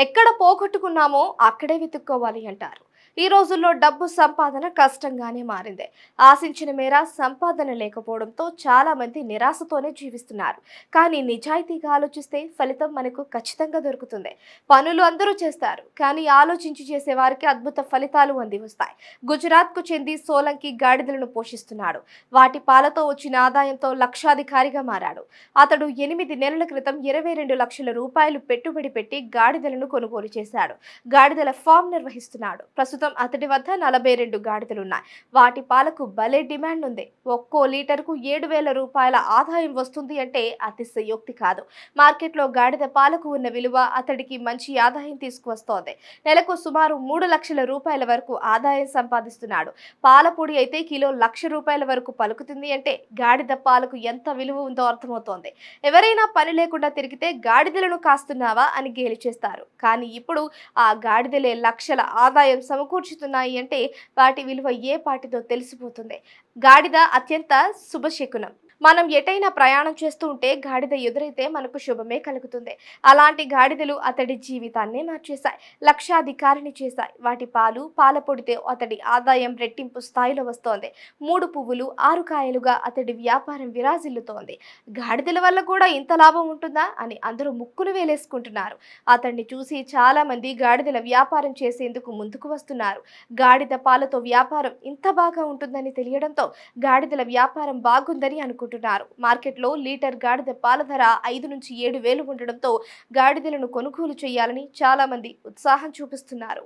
ఎక్కడ పోగొట్టుకున్నామో అక్కడే వెతుక్కోవాలి అంటారు. ఈ రోజుల్లో డబ్బు సంపాదన కష్టంగానే మారింది. ఆశించిన మేర సంపాదన లేకపోవడంతో చాలా మంది నిరాశతోనే జీవిస్తున్నారు. కానీ నిజాయితీగా ఆలోచిస్తే ఫలితం మనకు ఖచ్చితంగా దొరుకుతుంది. పనులు అందరూ చేస్తారు. కానీ ఆలోచించి చేసే వారికి అద్భుత ఫలితాలు అంది వస్తాయి. గుజరాత్కు చెంది సోలంకి గాడిదలను పోషిస్తున్నాడు. వాటి పాలతో వచ్చిన ఆదాయంతో లక్షాధికారిగా మారాడు. అతడు ఎనిమిది నెలల క్రితం ఇరవై రెండు లక్షల రూపాయలు పెట్టుబడి పెట్టి గాడిదలను కొనుగోలు చేశాడు. గాడిదల ఫామ్ నిర్వహిస్తున్నాడు. ప్రస్తుతం అతడి వద్ద నలభై రెండు గాడిదలున్నాయి. వాటి పాలకు భలే డిమాండ్ ఉంది. ఒక్కో లీటర్కు ఏడు వేల రూపాయల ఆదాయం వస్తుంది అంటే అతిశయోక్తి కాదు. మార్కెట్లో గాడిద పాలకు ఉన్న విలువ అతడికి మంచి ఆదాయం తీసుకువస్తోంది. నెలకు సుమారు మూడు లక్షల రూపాయల వరకు ఆదాయం సంపాదిస్తున్నాడు. పాలపొడి అయితే కిలో లక్ష రూపాయల వరకు పలుకుతుంది అంటే గాడిద పాలకు ఎంత విలువ ఉందో అర్థమవుతోంది. ఎవరైనా పని లేకుండా తిరిగితే గాడిదలను కాస్తున్నావా అని గేలి చేస్తారు. కానీ ఇప్పుడు ఆ గాడిదలే లక్షల ఆదాయం సమకూర్చుతున్నాయి అంటే వాటి విలువ ఏ పాటిదో తెలిసిపోతుంది? గాడిద అత్యంత శుభశకునం. మనం ఎటైనా ప్రయాణం చేస్తూ ఉంటే గాడిద ఎదురైతే మనకు శుభమే కలుగుతుంది. అలాంటి గాడిదలు అతడి జీవితాన్నే మార్చేశాయి లక్షాధికారిని చేశాయి వాటి పాలు పాల పొడితే అతడి ఆదాయం రెట్టింపు స్థాయిలో వస్తోంది. మూడు పువ్వులు ఆరు కాయలుగా అతడి వ్యాపారం విరాజిల్లుతోంది. గాడిదల వల్ల కూడా ఇంత లాభం ఉంటుందా అని అందరూ ముక్కులు వేలేసుకుంటున్నారు. అతన్ని చూసి చాలా మంది గాడిదల వ్యాపారం చేసేందుకు ముందుకు వస్తున్నారు. గాడిద పాలతో వ్యాపారం ఇంత బాగా ఉంటుందని తెలియడంతో గాడిదల వ్యాపారం బాగుందని అనుకుంటున్నారు. మార్కెట్లో లీటర్ గాడిద పాల ధర ఐదు నుంచి ఏడు వేలు ఉండడంతో గాడిదలను కొనుగోలు చేయాలని చాలా మంది ఉత్సాహం చూపిస్తున్నారు.